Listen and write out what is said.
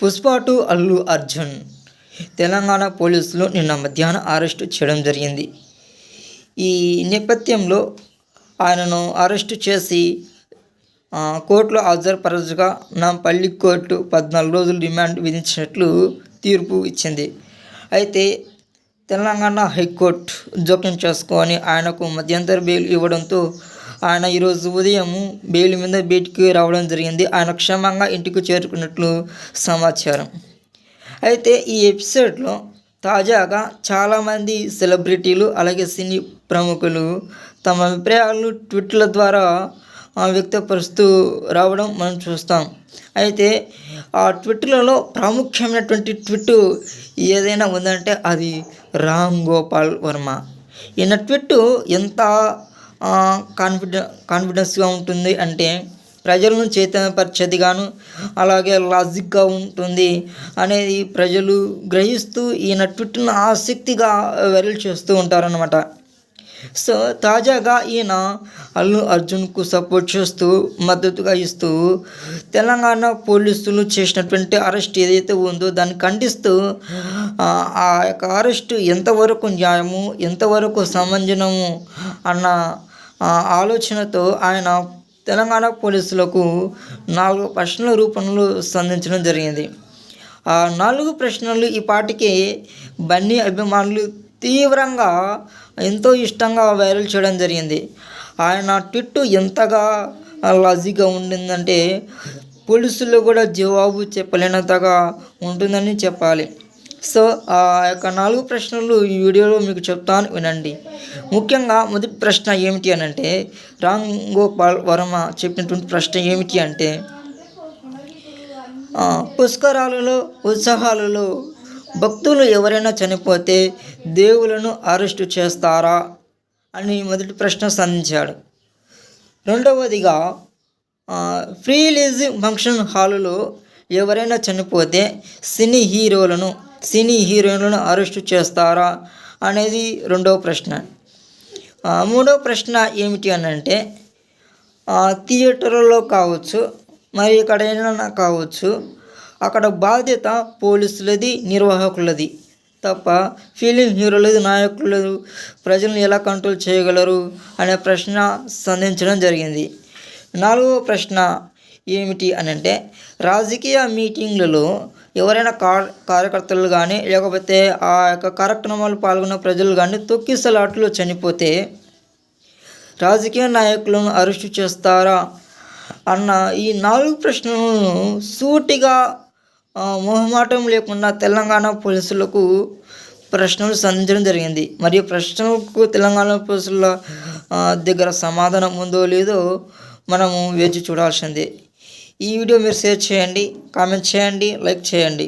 Pushpa two Allu Arjun. Telangana పోలీసులు నిన్న మధ్యాహ్నం అరెస్టు చేయడం జరిగింది. ఈ నేపథ్యంలో ఆయనను అరెస్టు చేసి కోర్టులో కోర్టులో హాజరుపరచగా నాంపల్లి కోర్టు పద్నాలుగు రోజులు రిమాండ్ విధించినట్లు తీర్పు ఇచ్చింది. అయితే తెలంగాణ హైకోర్టు జోక్యం చేసుకొని ఆయనకు మధ్యంతర బెయిల్ ఇవ్వడంతో ఆయన ఈరోజు ఉదయం బెయిల్ మీద బయటికి రావడం జరిగింది. ఆయన క్షేమంగా ఇంటికి చేరుకున్నట్లు సమాచారం. అయితే ఈ ఎపిసోడ్లో తాజాగా చాలామంది సెలబ్రిటీలు అలాగే సినీ ప్రముఖులు తమ అభిప్రాయాలను ట్విట్ల ద్వారా వ్యక్తపరుస్తూ రావడం మనం చూస్తాం. అయితే ఆ ట్విట్లలో ప్రాముఖ్యమైనటువంటి ట్విట్ ఏదైనా ఉందంటే అది రామ్ గోపాల్ వర్మ. ఈయన ట్విట్ ఎంత కాన్ఫిడె కాన్ఫిడెన్స్గా ఉంటుంది అంటే ప్రజలను చైతన్యపరిచేదిగాను అలాగే లాజిక్గా ఉంటుంది అనేది ప్రజలు గ్రహిస్తూ ఈయన ట్విట్ను ఆసక్తిగా వైరల్ చేస్తూ ఉంటారనమాట సో తాజాగా ఈయన అల్లు అర్జున్కు సపోర్ట్ చేస్తూ మద్దతుగా ఇస్తూ తెలంగాణ పోలీసులు చేసినటువంటి అరెస్ట్ ఏదైతే ఉందో దాన్ని ఖండిస్తూ ఆ, యొక్క అరెస్ట్ ఎంతవరకు న్యాయము ఎంతవరకు సమంజనము అన్న ఆలోచనతో ఆయన తెలంగాణ పోలీసులకు నాలుగు ప్రశ్నల రూపంలో సంధించడం జరిగింది. ఆ నాలుగు ప్రశ్నలు ఈ పాటికి బన్నీ అభిమానులు తీవ్రంగా ఎంతో ఇష్టంగా వైరల్ చేయడం జరిగింది. ఆయన ట్విట్ ఎంతగా లాజిక్గా ఉండిందంటే పోలీసులు కూడా జవాబు చెప్పలేనంతగా ఉంటుందని చెప్పాలి. సో ఆ యొక్క నాలుగు ప్రశ్నలు ఈ వీడియోలో మీకు చెప్తాను వినండి. ముఖ్యంగా మొదటి ప్రశ్న ఏమిటి అని అంటే రామ్ గోపాల్ వర్మ చెప్పినటువంటి ప్రశ్న ఏమిటి అంటే పుష్కరాలలో ఉత్సవాలలో భక్తులు ఎవరైనా చనిపోతే దేవులను అరెస్టు చేస్తారా అని మొదటి ప్రశ్న సంధించాడు. రెండవదిగా ఫ్రీలీజ్ ఫంక్షన్ హాలులో ఎవరైనా చనిపోతే సినీ హీరోలను సినీ హీరోయిన్లను అరెస్టు చేస్తారా అనేది రెండవ ప్రశ్న. మూడవ ప్రశ్న ఏమిటి అని అంటే థియేటర్లో కావచ్చు మరి ఎక్కడైనా కావచ్చు అక్కడ బాధ్యత పోలీసులది నిర్వాహకులది. తప్ప ఫిలిం హీరోలది నాయకులది ప్రజలను ఎలా కంట్రోల్ చేయగలరు అనే ప్రశ్న సంధించడం జరిగింది. నాలుగవ ప్రశ్న ఏమిటి అని అంటే రాజకీయ మీటింగ్లలో ఎవరైనా కార్ కార్యకర్తలు కానీ లేకపోతే ఆ యొక్క కార్యక్రమాలు పాల్గొన్న ప్రజలు కానీ తొక్కిసలాట్లో చనిపోతే రాజకీయ నాయకులను అరెస్టు చేస్తారా? అన్న ఈ నాలుగు ప్రశ్నలను సూటిగా మొహమాటం లేకుండా తెలంగాణ పోలీసులకు ప్రశ్నలు సంధించడం జరిగింది. మరియు ప్రశ్నలకు తెలంగాణ పోలీసుల దగ్గర సమాధానం ఉందో లేదో మనము వేచి చూడాల్సిందే. ఈ వీడియో మీరు షేర్ చేయండి కామెంట్ చేయండి లైక్ చేయండి.